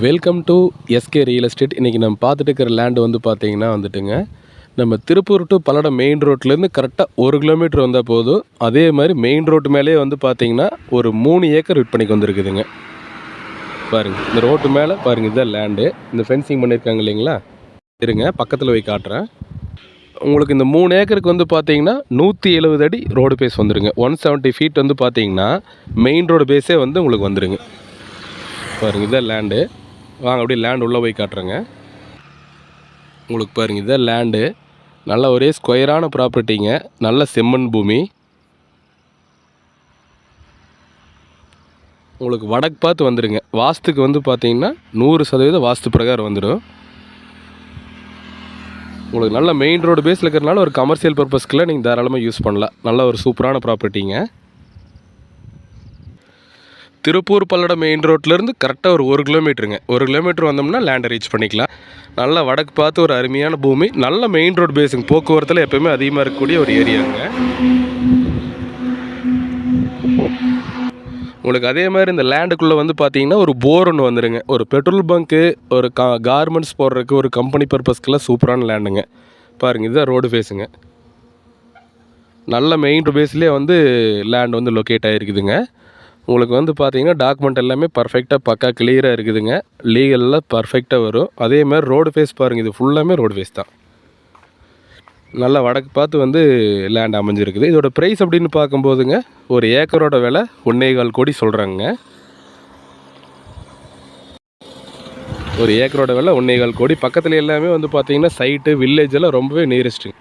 Welcome to S K real estate இன்றைக்கி நம்ம பார்த்துட்டு இருக்கிற லேண்டு வந்து பார்த்தீங்கன்னா வந்துட்டுங்க நம்ம திருப்பூர் டு பல்லடம் மெயின் ரோட்லேருந்து கரெக்டாக ஒரு கிலோமீட்டர் வந்தால் போதும். அதே மாதிரி மெயின் ரோட்டு மேலேயே வந்து பார்த்தீங்கன்னா ஒரு மூணு ஏக்கர் விற்பனைக்கு வந்திருக்குதுங்க. பாருங்கள் இந்த ரோட்டு மேலே பாருங்கள் இதுதான் லேண்டு இந்த ஃபென்சிங் பண்ணியிருக்காங்க இல்லைங்களா? இருங்க பக்கத்தில் போய் காட்டுறேன். உங்களுக்கு இந்த மூணு ஏக்கருக்கு வந்து பார்த்தீங்கன்னா நூற்றி எழுபது அடி ரோடு பேஸ் வந்துடுங்க ஒன் செவன்ட்டி ஃபீட் வந்து பார்த்தீங்கன்னா மெயின் ரோடு பேஸே வந்து உங்களுக்கு வந்துடுங்க பாருங்கள் இதான் லேண்டு வாங்க அப்படியே லேண்ட் உள்ளே போய் காட்டுறேங்க. உங்களுக்கு பாருங்கள் இதான் லேண்டு நல்ல ஒரே ஸ்கொயரான ப்ராப்பர்ட்டிங்க நல்ல செம்மண் பூமி. உங்களுக்கு வடக்கு பார்த்து வந்துடுங்க வாஸ்துக்கு வந்து பார்த்தீங்கன்னா நூறு சதவீதம் வாஸ்து பிரகாரம் வந்துடும் உங்களுக்கு நல்ல மெயின் ரோடு பேஸில் இருக்கிறனால ஒரு கமர்ஷியல் பர்பஸ்க்கெலாம் நீங்கள் தாராளமாக யூஸ் பண்ணலாம். நல்ல ஒரு சூப்பரான ப்ராப்பர்ட்டிங்க திருப்பூர் பல்லடம் மெயின் ரோட்லேருந்து கரெக்டாக ஒரு ஒரு கிலோமீட்டருங்க ஒரு கிலோமீட்டர் வந்தோம்னா லேண்டை ரீச் பண்ணிக்கலாம். நல்லா வடக்கு பார்த்து ஒரு அருமையான பூமி. நல்ல மெயின் ரோடு பேஸுங்க போக்குவரத்தில் எப்போயுமே அதிகமாக இருக்கக்கூடிய ஒரு ஏரியாங்க. உங்களுக்கு அதே மாதிரி இந்த லேண்டுக்குள்ளே வந்து பார்த்தீங்கன்னா ஒரு போர் ஒன்று வந்துடுங்க ஒரு பெட்ரோல் பங்க்கு ஒரு கா கார்மெண்ட்ஸ் போடுறதுக்கு ஒரு கம்பெனி பர்பஸ்க்கெல்லாம் சூப்பரான லேண்டுங்க பாருங்கள் இதுதான் ரோடு ஃபேஸுங்க நல்ல மெயின் பேஸ்லேயே வந்து லேண்ட் வந்து லொக்கேட் ஆகிருக்குதுங்க உங்களுக்கு வந்து பார்த்தீங்கன்னா டாக்குமெண்ட் எல்லாமே பர்ஃபெக்டாக பக்கா கிளியராக இருக்குதுங்க. லீகலில் பர்ஃபெக்டாக வரும். அதே மாதிரி ரோடு ஃபேஸ் பாருங்கள் இது ஃபுல்லாமே ரோடு ஃபேஸ் தான். நல்லா வடக்கு பார்த்து வந்து லேண்ட் அமைஞ்சிருக்குது. இதோட ப்ரைஸ் அப்படின்னு பார்க்கும்போதுங்க ஒரு ஏக்கரோட விலை ஒன்றே கால் கோடி சொல்கிறாங்க ஒரு ஏக்கரோட விலை ஒன்றே கால் கோடி. பக்கத்தில் எல்லாமே வந்து பார்த்தீங்கன்னா சைட்டு வில்லேஜ் எல்லாம் ரொம்பவே நியரஸ்ட்டுங்க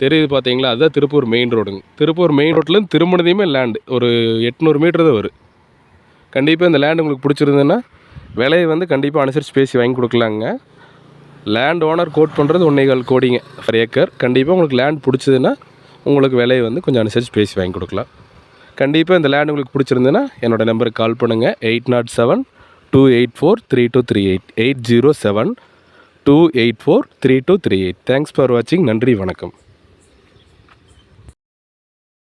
தெரியுது பார்த்தீங்களா? அதுதான் திருப்பூர் மெயின் ரோடுங்க திருப்பூர் மெயின் ரோட்லேருந்து திருமணத்தையுமே லேண்டு ஒரு எட்நூறு மீட்டர் தான் வரும். கண்டிப்பாக இந்த லேண்ட் உங்களுக்கு பிடிச்சிருந்ததுன்னா விலையை வந்து கண்டிப்பாக அனுசரித்து பேசி வாங்கி கொடுக்கலாங்க. லேண்ட் ஓனர் கோட் பண்ணுறது ஒன்றே கால் கோடிங்க. ஃபர் ஏக்கர் கண்டிப்பாக உங்களுக்கு லேண்ட் பிடிச்சதுன்னா உங்களுக்கு விலையை வந்து கொஞ்சம் அனுசரித்து பேசி வாங்கி கொடுக்கலாம். கண்டிப்பாக இந்த லேண்ட் உங்களுக்கு பிடிச்சிருந்ததுன்னா என்னோடய நம்பருக்கு கால் பண்ணுங்கள் eight naught seven two eight four three two three eight. Eight zero seven two eight four three two three eight. Thanks for வாட்சிங் நன்றி வணக்கம்.